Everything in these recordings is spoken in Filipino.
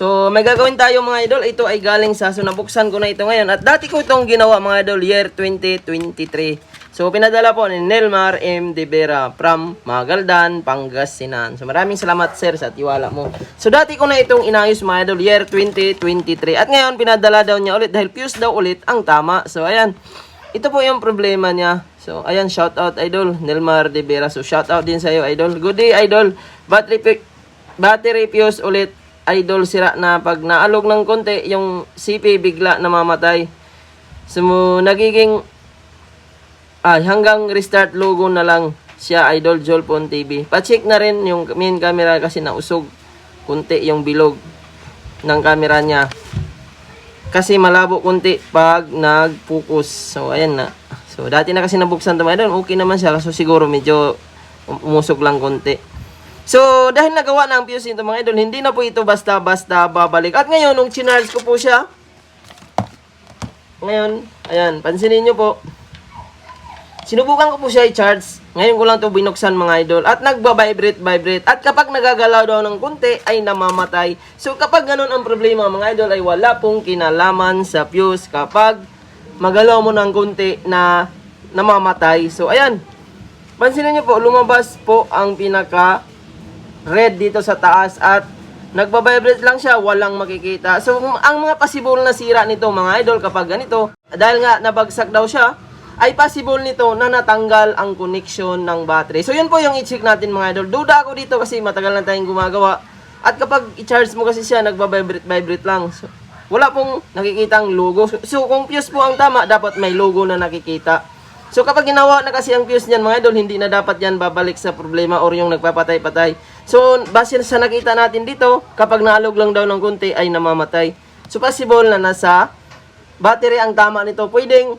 So, may gagawin tayo mga idol. Ito ay galing sa so nabuksan ko na ito ngayon. At dati ko itong ginawa mga idol year 2023. So, pinadala po ni Nelmar M. De Vera from Magaldan, Pangasinan. So, maraming salamat sir sa tiwala mo. So, dati ko na itong inayos mga idol year 2023. At ngayon, pinadala daw niya ulit dahil fuse daw ulit ang tama. So, ayan. Ito po yung problema niya. So, ayan, shout out idol, Nelmar De Vera. So, shout out din sa iyo idol. Good day idol. Battery, battery fuse ulit idol sira na pag naalog ng konti, yung CP bigla namamatay. So, nagiging ay hanggang restart logo na lang siya idol Jolpon TV. Pa-check na rin yung main camera kasi nausog kunti yung bilog ng camera niya. Kasi malabo kunti pag nag-focus. So ayan na. So dati na kasi nabuksan ito mga idol. Okay naman siya. So siguro medyo um- umusog lang kunti. So, dahil nagawa na ang fuse nito mga idol, hindi na po ito basta-basta babalik. At ngayon, nung chinarge ko po siya, ngayon, ayan, pansinin nyo po, sinubukan ko po siya i-charge. Ngayon ko lang to binuksan mga idol. At nagba-vibrate, vibrate. At kapag nagagalaw daw ng kunti, ay namamatay. So, kapag ganun ang problema mga idol, ay wala pong kinalaman sa fuse. Kapag magalaw mo ng kunti na namamatay. So, ayan. Pansinin nyo po, lumabas po ang pinaka red dito sa taas at nagbabibrate lang siya, walang makikita. So, ang mga possible na sira nito mga idol kapag ganito, dahil nga nabagsak daw siya, ay possible nito na natanggal ang connection ng battery. So, yun po yung i-check natin mga idol. Duda ako dito kasi matagal na tayong gumagawa. At kapag i-charge mo kasi siya, nagbabibrate-vibrate lang. So, wala pong nakikitang logo. So, kung fuse po ang tama, dapat may logo na nakikita. So kapag ginawa na kasi ang fuse niyan mga idol, hindi na dapat yan babalik sa problema or yung nagpapatay-patay. So base sa nakita natin dito, kapag naalog lang daw ng kunti ay namamatay. So possible na nasa battery ang tama nito. Pwedeng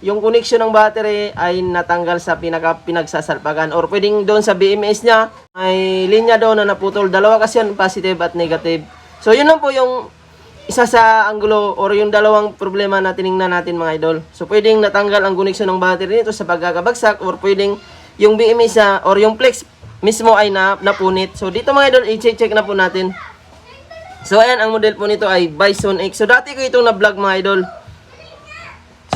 yung connection ng battery ay natanggal sa pinaka pinagsasalpagan or pwedeng doon sa BMS niya may linya doon na naputol. Dalawa kasi yun, positive at negative. So yun lang po yung isa sa anggulo or yung dalawang problema na tiningnan natin mga idol. So pwedeng natanggal ang connection ng battery nito sa pagkakabagsak or pwedeng yung BMS na or yung flex mismo ay na, napunit. So dito mga idol, i-check na po natin. So ayan, ang model po nito ay Bison X. So dati ko itong na-vlog mga idol.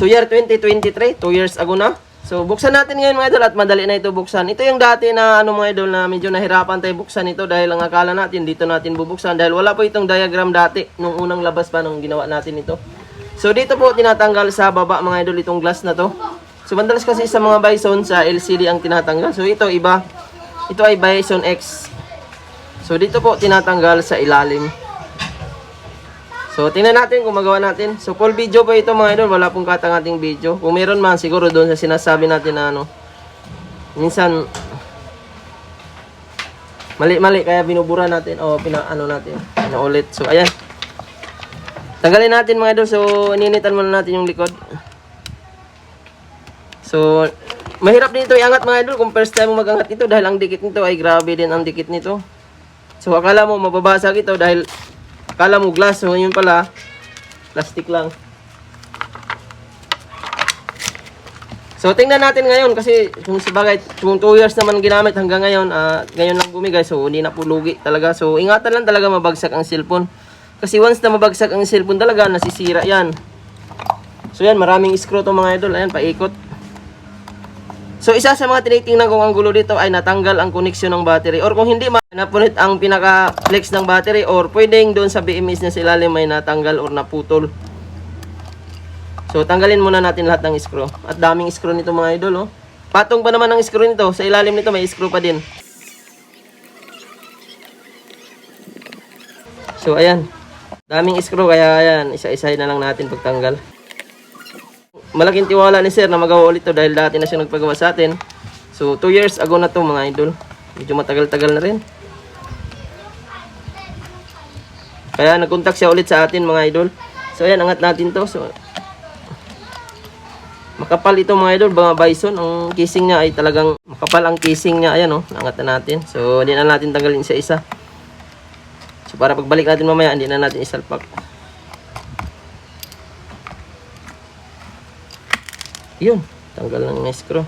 So year 2023, 2 years ago na. So buksan natin ngayon mga idol at madali na ito buksan. Ito yung dati na ano mga idol na medyo nahirapan tayo buksan ito dahil ang akala natin dito natin bubuksan dahil wala po itong diagram dati nung unang labas pa nung ginawa natin ito. So dito po tinatanggal sa baba mga idol itong glass na to. So madalas kasi sa mga Bison sa LCD ang tinatanggal. So ito iba. Ito ay Bison X. So dito po tinatanggal sa ilalim. So, tingnan natin kung magawa natin. So, full video po ito mga idol. Wala pong katangating video. Kung meron man, siguro doon sa sinasabi natin na ano. Minsan, mali-mali. Kaya binubura natin. O, pina, ano natin. Pinaulit. So, ayan. Tanggalin natin mga idol. So, ininitan muna natin yung likod. So, mahirap din ito iangat mga idol kung first time mo magangat ito dahil ang dikit nito ay grabe din ang dikit nito. So, akala mo mababasag ito dahil Akala mo glass, so yun pala, plastic lang. So, tingnan natin ngayon kasi kung sabagay, kung 2 years naman ginamit hanggang ngayon, ah, ngayon lang bumigay, so hindi na po lugi talaga. So, ingatan lang talaga mabagsak ang cellphone. Kasi once na mabagsak ang cellphone talaga, nasisira yan. So, yan, maraming screw to mga idol. Ayan, paikot. So, isa sa mga tinitingnan kong anggulo dito ay natanggal ang koneksyon ng battery. Or kung hindi, ma- napunit ang pinaka-flex ng battery. Or pwedeng doon sa BMS na sa ilalim may natanggal or naputol. So, tanggalin muna natin lahat ng screw. At daming screw nito mga idol, oh. Patong pa naman ang screw nito. Sa ilalim nito may screw pa din. So, ayan. Daming screw, kaya ayan, isa-isahin na lang natin pagtanggal malaking tiwala ni sir na magawa ulit to dahil dati na siya nagpagawa sa atin. So, 2 years ago na to mga idol. Medyo matagal-tagal na rin. Kaya nagkontak siya ulit sa atin mga idol. So, ayan, angat natin to. So, makapal ito mga idol, mga bison. Ang casing niya ay talagang makapal ang casing niya. Ayan, oh, angat na natin. So, hindi na natin tanggalin isa-isa. So, para pagbalik natin mamaya, hindi na natin isalpak. Yun, tanggal ng screw.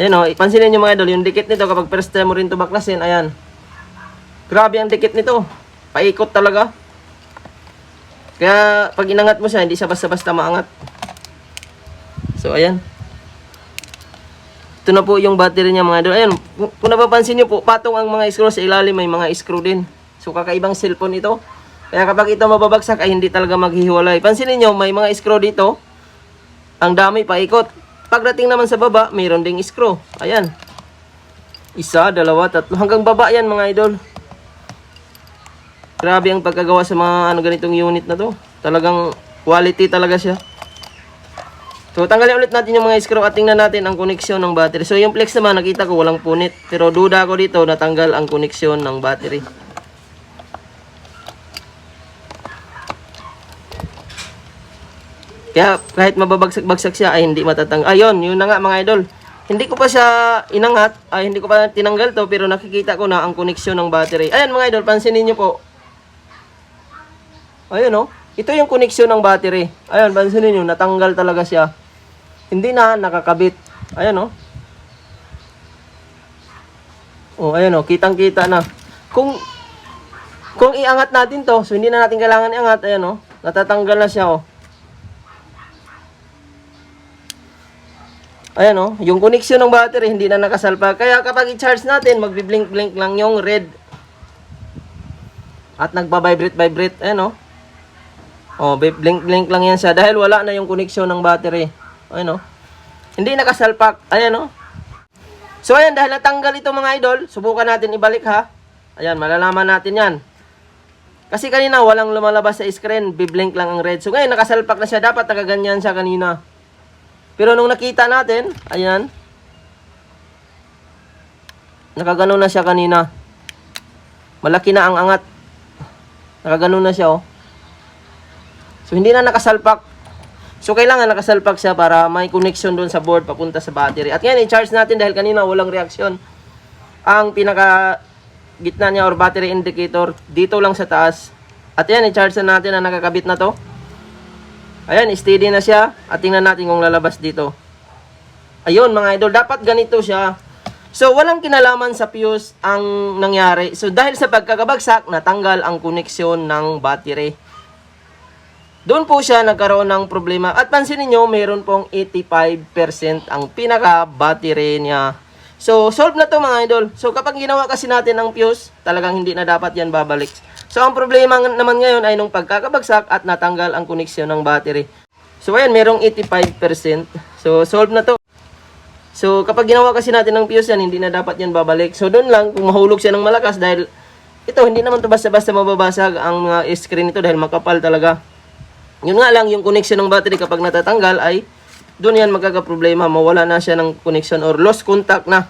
Ayan o, ipansinin nyo mga idol, yung dikit nito kapag first time mo rin ito baklasin, ayan. Grabe ang dikit nito. Paikot talaga. Kaya pag inangat mo siya, hindi siya basta-basta maangat. So, ayan. Ito na po yung battery niya mga idol. Ayan, kung napapansin niyo po, patong ang mga screw sa ilalim, may mga screw din. So, kakaibang cellphone ito. Kaya kapag ito mababagsak ay hindi talaga maghihiwalay. Pansinin niyo, may mga screw dito. Ang dami paikot. Pagdating naman sa baba, mayroon ding screw. Ayan. Isa, dalawa, tatlo. Hanggang baba yan mga idol. Grabe ang pagkagawa sa mga ano ganitong unit na to. Talagang quality talaga siya. So tanggalin ulit natin yung mga screw at tingnan natin ang koneksyon ng battery. So yung flex naman nakita ko walang punit. Pero duda ako dito natanggal ang koneksyon ng battery. Kaya kahit mababagsak-bagsak siya ay hindi matatang. Ayun, yun na nga mga idol. Hindi ko pa siya inangat, ay hindi ko pa tinanggal to pero nakikita ko na ang koneksyon ng battery. Ayan mga idol, pansinin niyo po. Ayun oh. Ito yung koneksyon ng battery. Ayun, pansinin niyo, natanggal talaga siya. Hindi na nakakabit. Ayun oh. Oh, ayun oh, kitang-kita na. Kung kung iangat natin to, so hindi na natin kailangan iangat, ayun oh. Natatanggal na siya oh. Ayan oh, yung connection ng battery hindi na nakasalpa. Kaya kapag i-charge natin, magbi-blink-blink lang yung red. At nagba-vibrate-vibrate. Ayan oh. Oh, blink-blink lang yan siya dahil wala na yung connection ng battery. Ayan oh. Hindi nakasalpak. Ayan oh. So ayan, dahil natanggal ito mga idol, subukan natin ibalik ha. Ayan, malalaman natin yan. Kasi kanina walang lumalabas sa screen, biblink lang ang red. So ngayon nakasalpak na siya, dapat nakaganyan siya kanina. Pero nung nakita natin, ayan, nakagano na siya kanina. Malaki na ang angat. Nakagano na siya, oh. So, hindi na nakasalpak. So, kailangan nakasalpak siya para may connection doon sa board papunta sa battery. At ngayon, i-charge natin dahil kanina walang reaksyon. Ang pinaka gitna niya or battery indicator dito lang sa taas. At yan, i-charge na natin na nakakabit na to. Ayan, steady na siya. At tingnan natin kung lalabas dito. Ayun, mga idol, dapat ganito siya. So, walang kinalaman sa fuse ang nangyari. So, dahil sa pagkakabagsak, natanggal ang koneksyon ng battery. Doon po siya nagkaroon ng problema. At pansinin nyo, mayroon pong 85% ang pinaka-battery niya. So, solve na to mga idol. So, kapag ginawa kasi natin ang fuse, talagang hindi na dapat yan babalik. So, ang problema naman ngayon ay nung pagkakabagsak at natanggal ang koneksyon ng battery. So, ayan, merong 85%. So, solve na to. So, kapag ginawa kasi natin ng fuse yan, hindi na dapat yan babalik. So, doon lang, kung mahulog siya ng malakas dahil ito, hindi naman to basta-basta mababasag ang mga screen nito dahil makapal talaga. Yun nga lang, yung connection ng battery kapag natatanggal ay doon yan magkakaproblema. Mawala na siya ng connection or lost contact na.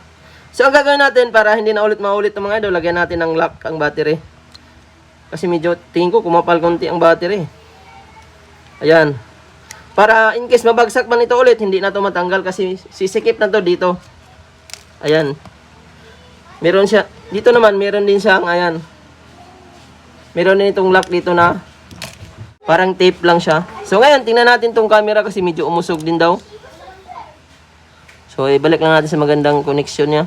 So, ang gagawin natin para hindi na ulit maulit ng mga idol, lagyan natin ng lock ang battery. Kasi medyo tingin ko kumapal konti ang battery. Ayan. Para in case mabagsak man ito ulit, hindi na to matanggal kasi sisikip na to dito. Ayan. Meron siya, dito naman, meron din siyang, ayan. Meron din itong lock dito na parang tape lang siya. So ngayon, tingnan natin tong camera kasi medyo umusog din daw. So ibalik lang natin sa magandang connection niya.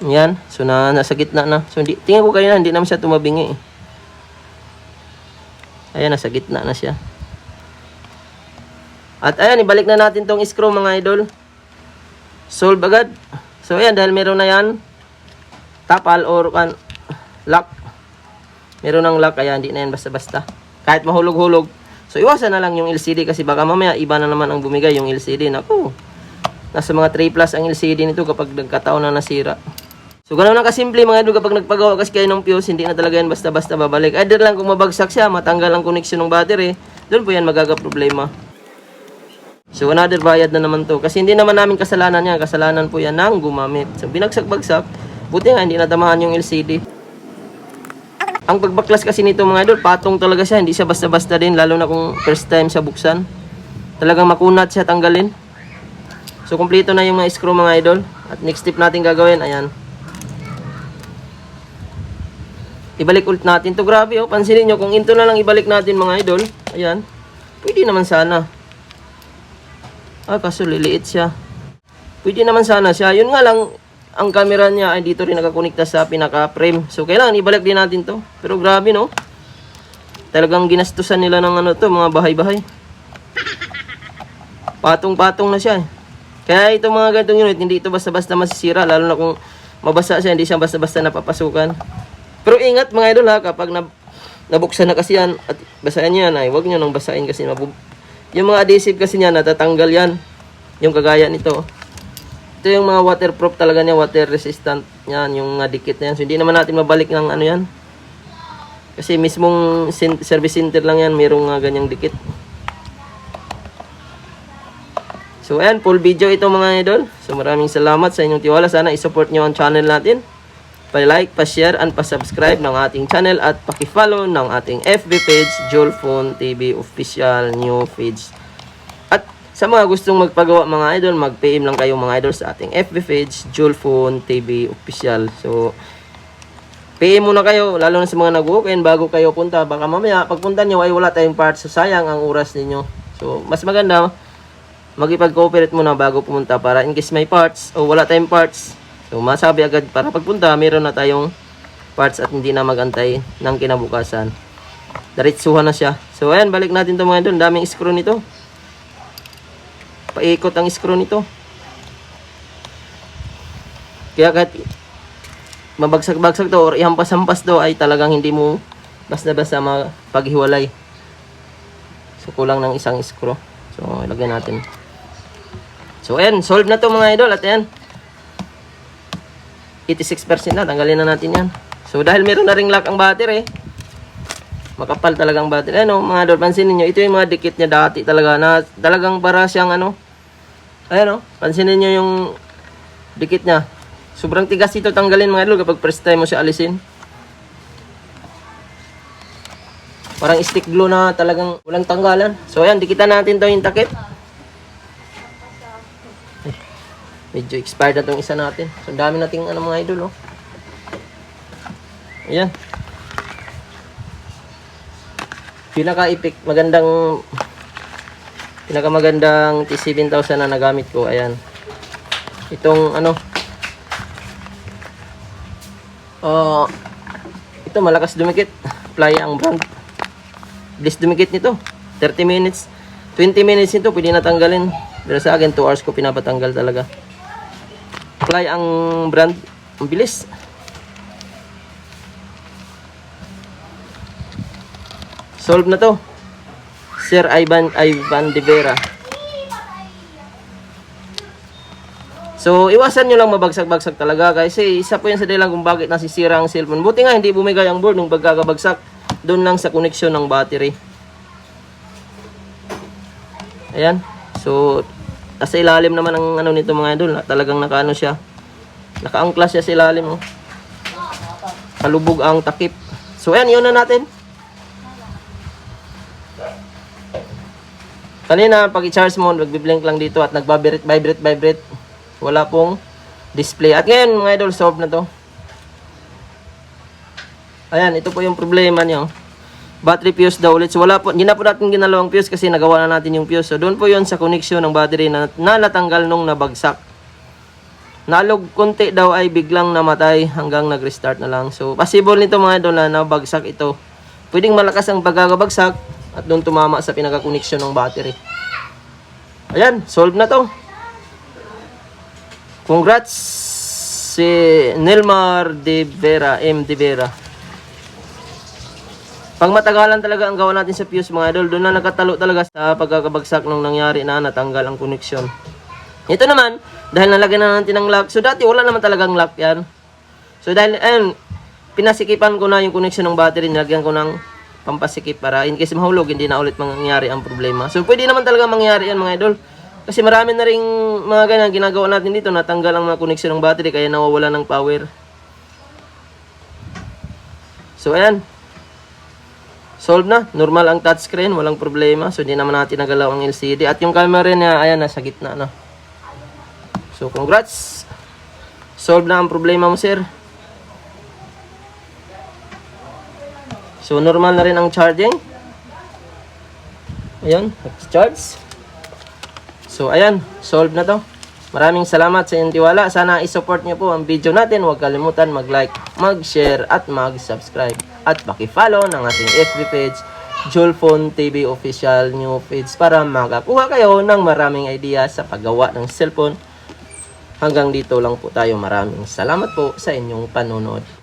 Yan. So na nasa gitna na. So hindi, tingnan ko kanina hindi naman siya tumabingi eh. Ayan, nasa gitna na siya. At ayan, ibalik na natin tong screw mga idol. Solve agad. So ayan, dahil meron na yan, tapal or kan, lock. Meron ng lock, kaya hindi na yan basta-basta. Kahit mahulog-hulog. So iwasan na lang yung LCD kasi baka mamaya iba na naman ang bumigay yung LCD. Naku, nasa mga 3 plus ang LCD nito kapag nagkataon na nasira. So ganun lang kasimple mga idol kapag nagpagawa kasi kayo ng fuse, hindi na talaga yan basta-basta babalik. Either lang kung mabagsak siya, matanggal ang connection ng battery, doon po yan magaga problema. So another bayad na naman to. Kasi hindi naman namin kasalanan yan. Kasalanan po yan ng gumamit. So binagsak-bagsak. Buti nga hindi natamaan yung LCD. Ang pagbaklas kasi nito mga idol, patong talaga siya. Hindi siya basta-basta din. Lalo na kung first time siya buksan. Talagang makunat siya tanggalin. So kumpleto na yung mga screw mga idol. At next step natin gagawin, ayan. Ibalik ulit natin to Grabe oh. Pansinin nyo, kung into na lang ibalik natin mga idol. Ayan. Pwede naman sana. Ah, kaso liliit siya. Pwede naman sana siya. Yun nga lang, ang camera niya ay dito rin nakakonekta sa pinaka-frame. So, kailangan ibalik din natin to. Pero grabe, no? Talagang ginastusan nila ng ano to, mga bahay-bahay. Patong-patong na siya. eh. Kaya itong mga ganitong unit, hindi ito basta-basta masisira. Lalo na kung mabasa siya, hindi siya basta-basta napapasukan. Pero ingat mga idol ha, kapag na, nabuksan na kasi yan at basahin yan ay huwag niyo nang basahin kasi mabub... Yung mga adhesive kasi niya, natatanggal yan. Yung kagaya nito. Ito yung mga waterproof talaga niya, water resistant yan, yung mga dikit na yan. So, hindi naman natin mabalik ng ano yan. Kasi mismong service center lang yan, mayroong nga ganyang dikit. So ayan, full video ito mga idol. So maraming salamat sa inyong tiwala. Sana i-support nyo ang channel natin. Pa-like, pa-share, and pa-subscribe ng ating channel at paki-follow ng ating FB page, Jolphone TV Official New Page. At sa mga gustong magpagawa mga idol, mag-PM lang kayo mga idol sa ating FB page, Jolphone TV Official. So, PM muna kayo, lalo na sa mga nag-walk-in bago kayo punta. Baka mamaya, pagpunta nyo ay wala tayong parts. So, sayang ang oras ninyo. So, mas maganda, magipag-cooperate muna bago pumunta para in case may parts o wala tayong parts. So, masabi agad para pagpunta, meron na tayong parts at hindi na magantay ng kinabukasan. Diretsuhan na siya. So, ayan, balik natin to mga idol. Daming screw nito. Paikot ang screw nito. Kaya kahit mabagsak-bagsak to or ihampas-hampas to ay talagang hindi mo basta-basta mapaghiwalay. So, kulang ng isang screw. So, ilagay natin. So, ayan. Solve na to mga idol. At ayan. 86% na. Tanggalin na natin yan. So, dahil meron na ring lock ang battery, makapal talagang battery. Ano, mga idol, pansinin nyo. Ito yung mga dikit niya dati talaga. Na talagang para siyang ano. Ayan o. pansinin nyo yung dikit niya. Sobrang tigas ito tanggalin mga idol kapag first time mo siya alisin. Parang stick glue na talagang walang tanggalan. So ayan, dikitan natin to yung takip. Ay, medyo expired na tong isa natin. So dami nating ano mga idol oh. Ayan. Pinaka-epic, magandang pinaka magandang T7000 na nagamit ko. Ayan. Itong ano Oh, ito malakas dumikit. Playa ang brand. Bilis dumikit nito. 30 minutes. 20 minutes nito, pwede natanggalin. Pero sa akin, 2 hours ko pinapatanggal talaga. Fly ang brand. Ang bilis. Solve na to. Sir Ivan Ivan De Vera. So, iwasan nyo lang mabagsak-bagsak talaga kasi isa po yan sa dahilan kung bakit nasisira ang cellphone. Buti nga hindi bumigay ang board nung pagkakabagsak doon lang sa koneksyon ng battery. Ayan. So, nasa ilalim naman ang ano nito mga idol. Talagang nakaano siya. Nakaangkla siya sa ilalim. Oh. Kalubog ang takip. So, ayan. Yun na natin. Kanina, pag i-charge mo, nagbiblink lang dito at nagbabibrate, vibrate, vibrate. Wala pong display. At ngayon, mga idol, solve na to. Ayan, ito po yung problema niyo. Battery fuse daw ulit. So, wala po, hindi na po natin ginalawang fuse kasi nagawa na natin yung fuse. So, doon po yun sa connection ng battery na, na natanggal nung nabagsak. Nalog konti daw ay biglang namatay hanggang nag-restart na lang. So, possible nito mga idol na nabagsak ito. Pwedeng malakas ang pagkakabagsak at doon tumama sa pinaka-connection ng battery. Ayan, solve na to. Congrats si Nelmar De Vera, M. De Vera. Pag matagalan talaga ang gawa natin sa fuse mga idol, doon na nagkatalo talaga sa pagkakabagsak nung nangyari na natanggal ang koneksyon. Ito naman, dahil nalagyan na natin ng lock, so dati wala naman talagang lock yan. So dahil, ayun, pinasikipan ko na yung connection ng battery, nilagyan ko ng pampasikip para in case mahulog, hindi na ulit mangyari ang problema. So pwede naman talaga mangyari yan mga idol. Kasi marami na ring mga ganyan ginagawa natin dito, natanggal ang mga connection ng battery kaya nawawala ng power. So ayan. Solve na. Normal ang touchscreen, walang problema. So hindi naman natin nagalaw ang LCD. At yung camera niya, ayan, nasa gitna na. So congrats. Solve na ang problema mo, sir. So normal na rin ang charging. Ayan, charge. So ayan, solve na to. Maraming salamat sa inyong tiwala. Sana i-support niyo po ang video natin. Huwag kalimutan mag-like, mag-share, at mag-subscribe. At paki-follow ng ating FB page, Julfon TV Official New Page para makakuha kayo ng maraming idea sa paggawa ng cellphone. Hanggang dito lang po tayo. Maraming salamat po sa inyong panonood.